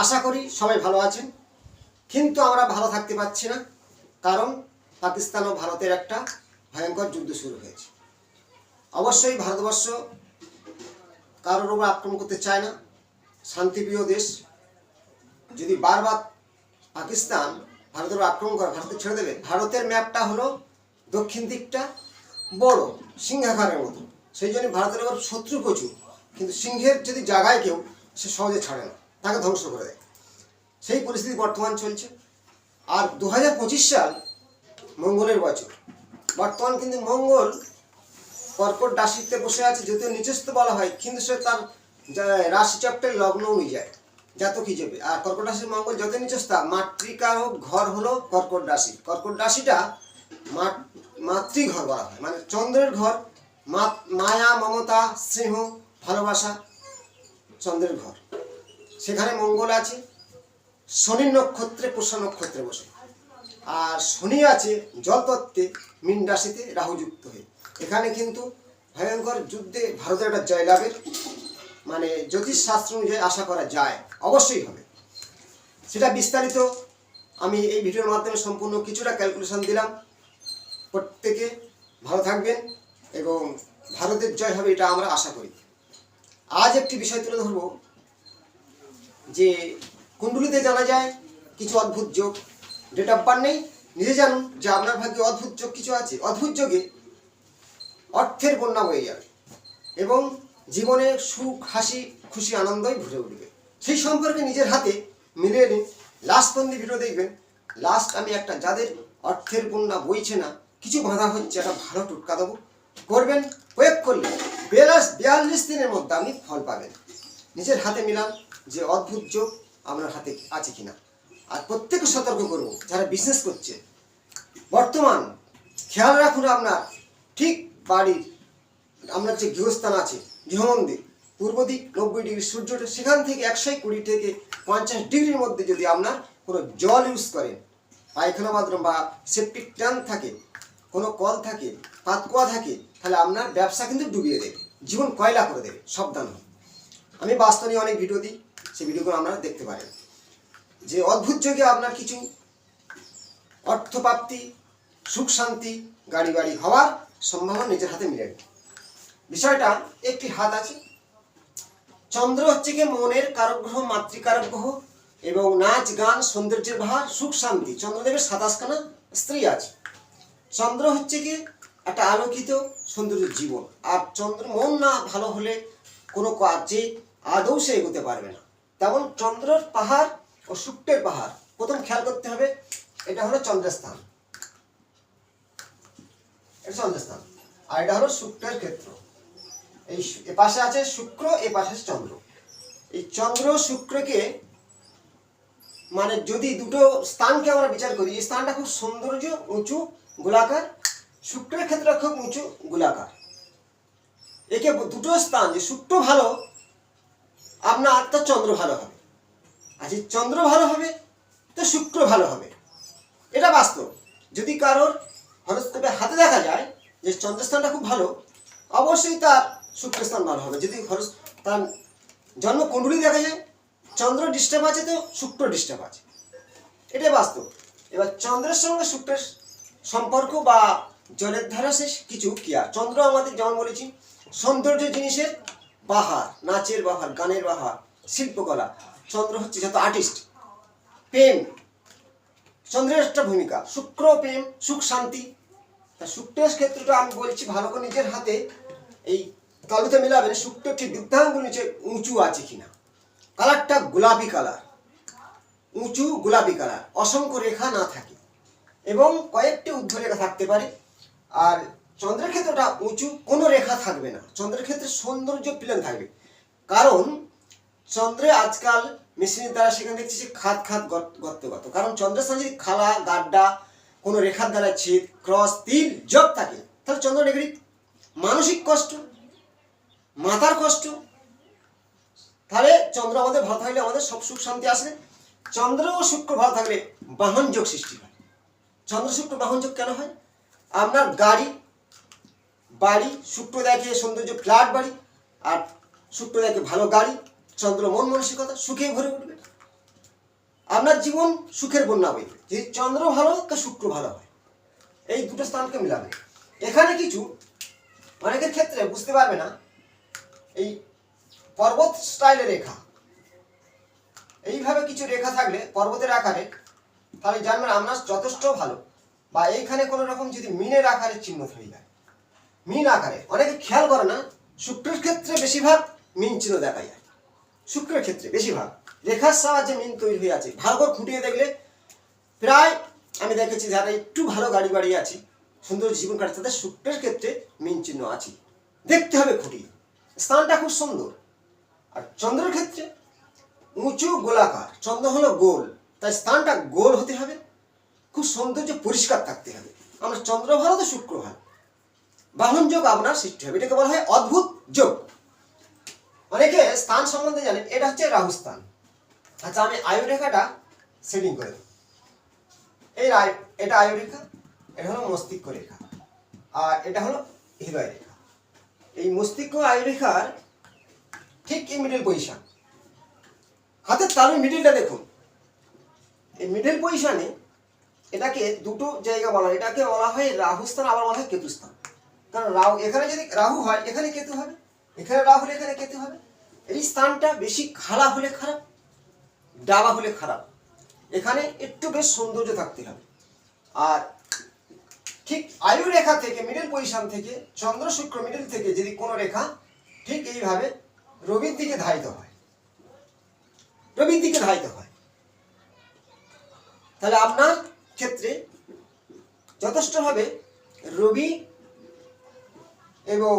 আশা করি সবাই ভালো আছেন। কিন্তু আমরা ভালো থাকতে পারছি না, কারণ পাকিস্তান ও ভারতের একটা ভয়ঙ্কর যুদ্ধ শুরু হয়েছে। অবশ্যই ভারতবর্ষ কারোর উপর আক্রমণ করতে চায় না। শান্তিপ্রিয় দেশ, যদি বারবার পাকিস্তান ভারতের উপর আক্রমণ করে, ভারতকে ছেড়ে দেবে, ভারতের ম্যাপটা হলো দক্ষিণ দিকটা বড় সিংহাকারের মতো। সেই জন্য ভারতের এবার শত্রু প্রচুর, কিন্তু সিংহের যদি জায়গায় কেউ, সে সহজে ছাড়ে না। তাকে ধ্বংস করে দেয়। সেই পরিস্থিতি বর্তমান চলছে। আর দু হাজার পঁচিশ সাল মঙ্গলের বছর। বর্তমান কিন্তু মঙ্গল কর্কট রাশিতে বসে আছে, যদিও নিচস্থ বলা হয়, কিন্তু সে তার রাশিচক্রের লগ্ন অনুযায়ী জাতক হিসেবে। আর কর্কট রাশির মঙ্গল যত নিচস্থা মাতৃকার ঘর হলো কর্কট রাশি কর্কট রাশিটা মাতৃঘর বলা হয়। মানে চন্দ্রের ঘর মায়া, মমতা, স্নেহ, ভালোবাসা, চন্দ্রের ঘর। সেখানে মঙ্গল আছে, শনি নক্ষত্রে পুষ্য নক্ষত্রে বসে। আর শনি আছে জলতত্ত্বে, মীন রাশিতে রাহুযুক্ত হয়ে। এখানে কিন্তু ভয়ঙ্কর যুদ্ধে ভারতের একটা জয়লাভের মানে জ্যোতিষ শাস্ত্র অনুযায়ী আশা করা যায়, অবশ্যই হবে। সেটা বিস্তারিত আমি এই ভিডিওর মাধ্যমে সম্পূর্ণ কিছুটা ক্যালকুলেশন দিলাম। প্রত্যেকে ভালো থাকবেন এবং ভারতের জয় হবে এটা আমরা আশা করি। আজ একটি বিষয় তুলে ধরবো। যে কুণ্ডলিতে জানা যায় কিছু অদ্ভুত যোগ। ডেট অফ বার্থ নেই, নিজে জানুন যে আপনার ভাগ্যে অদ্ভুত যোগ কিছু আছে। অদ্ভুত যোগে অর্থের বন্যা বয়ে যাবে এবং জীবনে সুখ, হাসি, খুশি, আনন্দই ভরে উঠবে। সেই সম্পর্কে নিজের হাতে মিলিয়ে নিন। লাস্ট পর্যন্ত ভিডিও দেখবেন। লাস্ট আমি একটা যাদের অর্থের বন্যা বইছে না, কিছু বাধা হচ্ছে একটা ভালো টুটকা দেবো। করবেন, প্রয়োগ করলে বেলাস বিয়াল্লিশ দিনের মধ্যে আপনি ফল পাবেন। নিজের হাতে মিলান যে অদ্ভুত যোগ আপনার হাতে আছে কিনা। আর প্রত্যেকে সতর্ক করব, যারা বিজনেস করছে। বর্তমান খেয়াল রাখুন আপনার, ঠিক বাড়ির আপনার যে গৃহস্থান আছে, গৃহমন্দির, পূর্ব দিক নব্বই ডিগ্রি সূর্য সেখান থেকে একশো কুড়ি থেকে পঞ্চাশ ডিগ্রির মধ্যে যদি আপনার কোনো জল ইউজ করেন, পায়খানা বাথরুম বা সেপটিক ট্যাঙ্ক থাকে, কোনো কল থাকে, পাতকুয়া থাকে, তাহলে আপনার ব্যবসা কিন্তু ডুবিয়ে দেবে। জীবন কয়লা করে দেবে, সাবধান আমি বাস্তবে অনেক ভিডিও দিই। সেই ভিডিওগুলো আপনারা দেখতে পারেন। যে অদ্ভুত যোগে আপনার কিছু অর্থপ্রাপ্তি, সুখ শান্তি, গাড়ি বাড়ি হওয়ার সম্ভাবনা নিজের হাতে মিলে। বিষয়টা একটি হাত আছে। চন্দ্র হচ্ছে কি মনের কারক গ্রহ, মাতৃকারক গ্রহ এবং নাচ, গান, সৌন্দর্যের ভার, সুখ, শান্তি। চন্দ্রদেবের সাতাশখানা স্ত্রী আছে। চন্দ্র হচ্ছে কি একটা আলোকিত সৌন্দর্য জীবন। আর চন্দ্র মন না ভালো হলে কোনো কাজে আদৌ সে এগোতে পারবে না। তেমন চন্দ্রর পাহাড় ও শুক্রের পাহাড়। প্রথম খেয়াল করতে হবে, এটা হলো চন্দ্রের স্থান। এটা চন্দ্রের স্থান। আর এটা হলো শুক্রের ক্ষেত্র। এই পাশে আছে শুক্র, এ পাশে আছে চন্দ্র। এই চন্দ্র শুক্রকে মানে যদি দুটো স্থানকে আমরা বিচার করি, এই স্থানটা খুব সৌন্দর্য, উঁচু, গোলাকার। শুক্রের ক্ষেত্রে খুব উঁচু, গোলাকার। একে দুটো স্থান, যে শুক্র ভালো আপনার আত্মার চন্দ্র ভালো হবে। আর যদি চন্দ্র ভালো হবে তো শুক্র ভালো হবে। এটা বাস্তব। যদি কারোর হরস্কোপে হাতে দেখা যায় যে চন্দ্রস্থানটা খুব ভালো, অবশ্যই তার শুক্রস্থান ভালো হবে। যদি হরস, তার জন্ম কুণ্ডলী দেখা যায়, চন্দ্র ডিস্টার্ব আছে তো শুক্র ডিস্টার্ব আছে। এটাই বাস্তব। এবার চন্দ্রের সঙ্গে শুক্রের সম্পর্ক বা জলের ধারা সে কিছু কিয়া চন্দ্র আমাদের যেমন বলেছি, সৌন্দর্য জিনিসের বাহার, নাচের বাহার, গানের বাহার, শিল্পকলা। চন্দ্র হচ্ছে যত আর্টিস্ট প্রেম। চন্দ্রের একটা ভূমিকা। শুক্র প্রেম, সুখ, শান্তি। তা শুক্রের ক্ষেত্রটা আমি বলছি, ভালো করে নিজের হাতে এই তালুতে মিলাবেন শুক্র ঠিক বৃদ্ধাঙ্গুল নিচে উঁচু আছে কিনা। কালারটা গোলাপি কালার। উঁচু গোলাপি কালার। অসংখ্য রেখা না থাকে। এবং কয়েকটি ঊর্ধ্ব রেখা থাকতে পারে। আর চন্দ্রের ক্ষেত্রটা উঁচু, কোনো রেখা থাকবে না। চন্দ্রের ক্ষেত্রে সৌন্দর্য প্লেন থাকবে। কারণ চন্দ্রে আজকাল মেশিনের দ্বারা সেখানে দেখছি যে খাত খাত গর্ত গর্ত কারণ চন্দ্রের স্থানে যদি খালা, গাড্ডা, কোনো রেখার দ্বারা ছিদ, ক্রস, তিল, জব থাকে, তাহলে চন্দ্র নেগেটিভ। মানসিক কষ্ট, মাথার কষ্ট। তাহলে চন্দ্র আমাদের ভালো থাকলে আমাদের সব সুখ শান্তি আসে। চন্দ্র ও শুক্র ভালো থাকলে বাহন যোগ সৃষ্টি হয়। চন্দ্র শুক্র বাহন যোগ কেন হয়? আপনার গাড়ি বাড়ি শুক্র দেখে সৌন্দর্য ফ্ল্যাট বাড়ি, আর শুক্র দেখে ভালো গাড়ি, চন্দ্র মন মানসিকতা, সুখে ভরে উঠবে। আপনার জীবন সুখের বন্যা বইবে যদি চন্দ্র ভালো তো শুক্র ভালো হয়। এই দুটো স্থানকে মিলাবে। এখানে কিছু অনেকের ক্ষেত্রে বুঝতে পারবে না, এই পর্বত স্টাইলের রেখা। এইভাবে কিছু রেখা থাকলে পর্বতের আকারে, তাহলে জানবেন আপনার যথেষ্ট ভালো। বা এইখানে কোনো রকম যদি মিনের আকারের চিহ্ন হয়ে যায়। মিন আকারে। অনেকে খেয়াল করে না, শুক্রের ক্ষেত্রে বেশিরভাগ মিন চিহ্ন দেখা যায়। শুক্রের ক্ষেত্রে বেশিরভাগ। রেখার সাহায্যে মিন তৈরি হয়ে আছে। ভালো করে খুঁটিয়ে দেখলে প্রায় আমি দেখেছি যারা একটু ভালো গাড়ি বাড়ি আছে, সুন্দর জীবন কাটে তাদের শুক্রের ক্ষেত্রে মিন চিহ্ন আছে। দেখতে হবে খুঁটিয়ে স্থানটা খুব সুন্দর। আর চন্দ্রের ক্ষেত্রে উঁচু গোলাকার। চন্দ্র হলো গোল। তাই স্থানটা গোল হতে হবে। খুব সৌন্দর্য পরিষ্কার থাকতে হবে। আমরা চন্দ্র ভালো তো শুক্র ভালো। বাহন যোগ আপনার সৃষ্টি হবে। এটাকে বলা হয় অদ্ভুত যোগ। অনেকে স্থান সম্বন্ধে জানেন, এটা হচ্ছে রাহু স্থান। আচ্ছা আমি আয়ু রেখাটা সেটিং করে। এই এটা আয়ু রেখা এটা হলো মস্তিষ্ক রেখা, আর এটা হলো হৃদয় রেখা। এই মস্তিষ্ক আয়ু রেখার ঠিক এই মিডিল পজিশন হাতের তালুর মিডিলটা দেখুন। এই মিডিল পজিশনে এটাকে দুটো জায়গা বলা এটাকে বলা হয় রাহুস্থান আবার বলা হয় কেতু স্থান। কারণ রাহু, এখানে যদি রাহু হয়, এখানে কেতু হবে। এখানে রাহু হলে এখানে কেতু হবে। এই স্থানটা বেশি খাড়া হলে খারাপ, ডাবা হলে খারাপ। এখানে একটু বেশ সৌন্দর্য থাকতে হবে। আর ঠিক আয়ু রেখা থেকে মিডল পজিশন থেকে, চন্দ্র শুক্র মিডল থেকে যদি কোনো রেখা ঠিক এইভাবে রবির দিকে ধারিত হয়, রবির দিকে ধারিত হয়, তাহলে আপনার ক্ষেত্রে যথেষ্টভাবে রবি এবং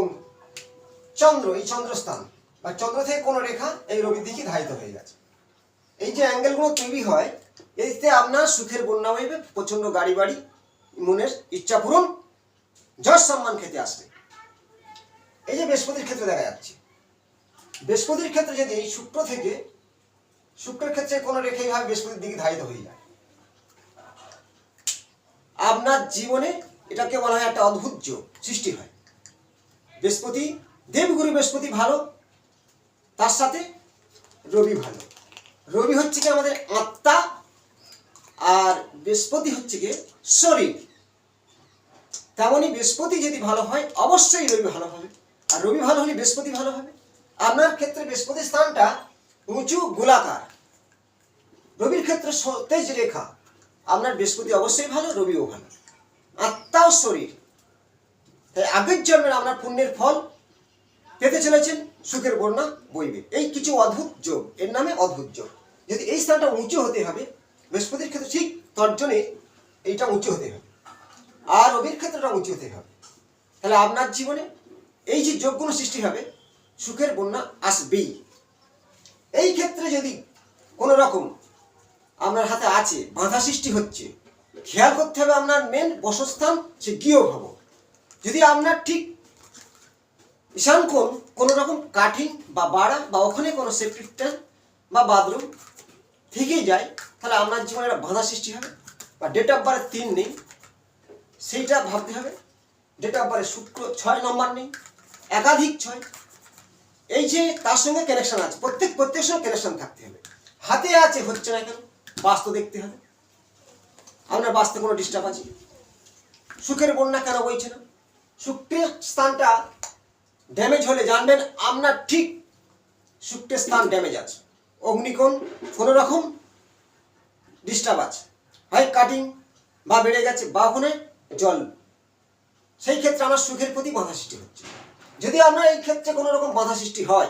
চন্দ্র, এই চন্দ্রস্থান, বা চন্দ্র থেকে কোনো রেখা এই রবির দিকে ধারিত হয়ে গেছে। এই যে অ্যাঙ্গেলগুলো তৈরি হয়, এতে আপনার সুখের বন্যা হইবে, প্রচণ্ড গাড়ি বাড়ি মনের ইচ্ছা পূরণ, যশ সম্মান খেতে আসবে। এই যে বৃহস্পতির ক্ষেত্রে দেখা যাচ্ছে, বৃহস্পতির ক্ষেত্রে যদি শুক্র থেকে, শুক্রের ক্ষেত্রে কোনো রেখে এইভাবে বৃহস্পতির দিকে ধারিত হয়ে যায়, আপনার জীবনে এটাকে বলা হয় একটা অদ্ভুত সৃষ্টি হয়। বৃহস্পতি, দেবগুরু বৃহস্পতি ভালো, তার সাথে রবি ভালো। রবি হচ্ছে কি আমাদের আত্মা, আর বৃহস্পতি হচ্ছে কি শরীর। তেমনই বৃহস্পতি যদি ভালো হয়, অবশ্যই রবি ভালো হবে। আর রবি ভালো হলে বৃহস্পতি ভালো হবে। আপনার ক্ষেত্রে বৃহস্পতি স্থানটা উঁচু, গোলাকার। রবির ক্ষেত্রে সতেজ রেখা। আপনার বৃহস্পতি অবশ্যই ভালো, রবিও ভালো। আত্মা ও শরীর। তাই আগের জন্মের আপনার পুণ্যের ফল পেতে চলেছেন, সুখের বন্যা বইবে। এই কিছু অদ্ভুত যোগ, এর নামে অদ্ভুত যোগ। যদি এই স্থানটা উঁচু হতে হবে, বৃহস্পতির ক্ষেত্রে ঠিক তর্জনে এইটা উঁচু হতে হবে, আর রবির ক্ষেত্রটা উঁচু হতে হবে। তাহলে আপনার জীবনে এই যে যোগগুলো সৃষ্টি হবে, সুখের বন্যা আসবেই। এই ক্ষেত্রে যদি কোনো রকম আপনার হাতে আছে, বাধা সৃষ্টি হচ্ছে, খেয়াল করতে হবে আপনার মেন বসস্থান, সে গৃহ ভাব যদি আপনার ঠিক ঈশান কোনো রকম কাঠিং বা বাড়া বা ওখানে কোনো সেপ্টিক ট্যাঙ্ক বা বাথরুম থেকেই যায়, তাহলে আপনার জীবনে একটা বাধা সৃষ্টি হবে বা ডেট অফ বার্থ তিন নেই। সেইটা ভাবতে হবে। ডেট অফ বার্থ শুক্র ছয় নম্বর নেই, একাধিক ছয়। এই যে তার সঙ্গে কানেকশন আছে, প্রত্যেক প্রত্যেক সঙ্গে কানেকশন থাকতে হবে। হাতে আছে হচ্ছে না কেন বাস্তু দেখতে হবে। আপনার বাস্তে কোনো ডিস্টার্ব আছে সুখের বন্যা কেন বইছে না? শুক্রের স্থানটা ড্যামেজ হলে জানবেন আপনার ঠিক শুক্রের স্থান ড্যামেজ আছে। অগ্নিকোণ কোনো রকম ডিস্টার্ব আছে। হয় কাটিং বা বেড়ে গেছে বা ওখানে জল। সেই ক্ষেত্রে আমার সুখের প্রতি বাধা সৃষ্টি হচ্ছে। যদি আপনার এই ক্ষেত্রে কোনো রকম বাধা সৃষ্টি হয়,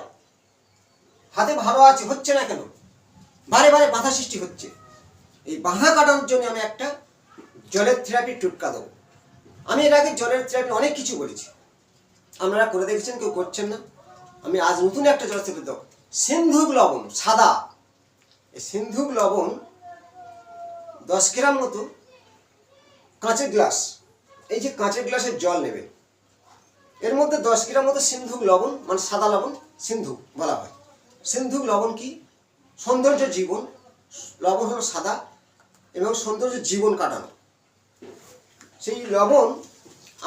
হাতে ভালো আছে, হচ্ছে না কেন? বারে বারে বাধা সৃষ্টি হচ্ছে। এই বাধা কাটানোর জন্য আমি একটা জলের থেরাপি টুটকা দেবো। আমি এর আগে জলের থেরাপি অনেক কিছু বলেছি। আপনারা করে দেখেছেন, কেউ করছেন না। আমি আজ নতুন একটা জলের থেরাপি দেবো সিন্ধুক লবণ, সাদা। এই সিন্ধুক লবণ দশ গ্রাম মতো কাঁচের গ্লাস। এই যে কাঁচের গ্লাসের জল নেবেন, এর মধ্যে দশ গ্রাম মতো সিন্ধুক লবণ মানে সাদা লবণ, সিন্ধুক বলা হয়। সিন্ধুক লবণ কি? সৌন্দর্য জীবন, লবণ হলো সাদা এবং সৌন্দর্য জীবন কাটানো। সেই লবণ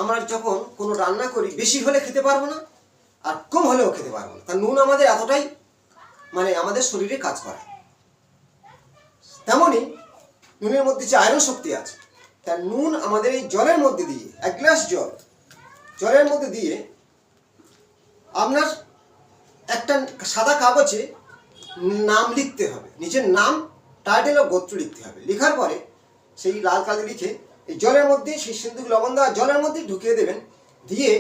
আমরা যখন কোনো রান্না করি, বেশি হলে খেতে পারব না আর কম হলেও খেতে পারব না। তার নুন আমাদের এতটাই মানে আমাদের শরীরে কাজ করে। তেমনই নুনের মধ্যে যে আয়রন শক্তি আছে, তা নুন আমাদের এই জলের মধ্যে দিয়ে, এক গ্লাস জল জলের মধ্যে দিয়ে আপনার একটা সাদা কাগজে নাম লিখতে হবে। নিজের নাম টাইটেল ও গোত্র লিখতে হবে। লেখার পরে সেই লাল কালি লিখে এই জলের মধ্যে সেই সিন্ধুক লবণ দেওয়া জলের মধ্যে ঢুকিয়ে দেবেন। দিয়ে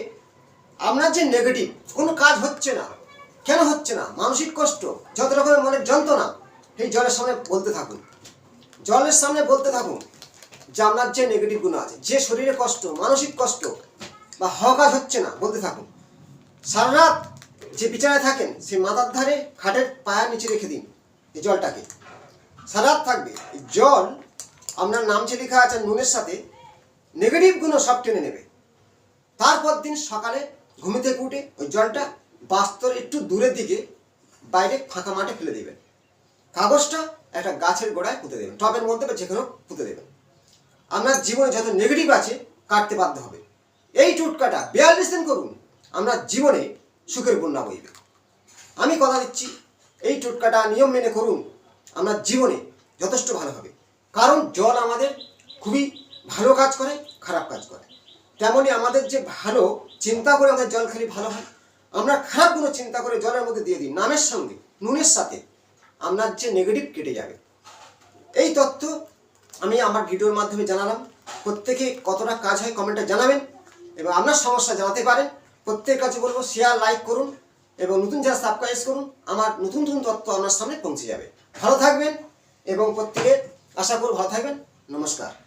আপনার যে নেগেটিভ কোনো কাজ হচ্ছে না। কেন হচ্ছে না? মানসিক কষ্ট, যত রকমের মনের যন্ত্রণা এই জলের সামনে বলতে থাকুন। জলের সামনে বলতে থাকুন যে আপনার যে নেগেটিভ গুণ আছে, যে শরীরে কষ্ট, মানসিক কষ্ট বা হওয়া কাজ হচ্ছে না, বলতে থাকুন। সারা রাত যে বিছানায় থাকেন, সেই মাথার ধারে খাটের পায়ের নিচে রেখে দিন এই জলটাকে। সারা রাত থাকবে। এই জল আপনার নাম যে লেখা আছে নুনের সাথে নেগেটিভগুলো সব টেনে নেবে। তারপর দিন সকালে ঘুমে থেকে উঠে ওই জলটা বাস্তর একটু দূরের দিকে বাইরে ফাঁকা মাঠে ফেলে দেবেন। কাগজটা একটা গাছের গোড়ায় পুঁতে দেবেন, টবের মধ্যে বা যেখানেও পুঁতে দেবেন। আপনার জীবনে যত নেগেটিভ আছে, কাটতে বাধ্য হবে। এই টুটকাটা বিয়াল্লিশ দিন করুন আপনার জীবনে সুখের বন্যা বইবে আমি কথা দিচ্ছি, এই টোটকাটা নিয়ম মেনে করুন আপনার জীবনে যথেষ্ট ভালো হবে। কারণ জল আমাদের খুবই ভালো কাজ করে, খারাপ কাজ করে। তেমনই আমাদের যে ভালো চিন্তা করে আমাদের জল খেলে ভালো হয়, আমরা খারাপগুলো চিন্তা করে জলের মধ্যে দিয়ে দিই, নামের সঙ্গে, নুনের সাথে। আপনার যে নেগেটিভ কেটে যাবে। এই তথ্য আমি আমার ভিডিওর মাধ্যমে জানালাম। প্রত্যেকে কতটা কাজ হয় কমেন্টে জানাবেন এবং আপনার সমস্যা জানাতে পারেন। প্রত্যেকের কাছে বলব শেয়ার লাইক করুন এবং নতুন যারা সাবস্ক্রাইব করুন, আমার নতুন নতুন তথ্য আপনার সামনে পৌঁছে যাবে। ভালো থাকবেন এবং প্রত্যেকে আশা করব ভালো থাকবেন। নমস্কার।